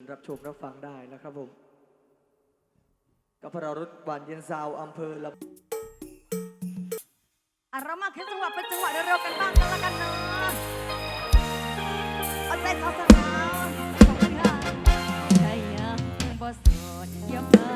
รับชมรับฟังได้นะครับผมกับพระรถบานเย็นซาวอำเภอละอารามาแค่จังหวะเป็นจังหวะเร็วๆกันบ้างกันละกันเนาะเอาใจสาวองกันค่ใคยังบ่สดเยี่ย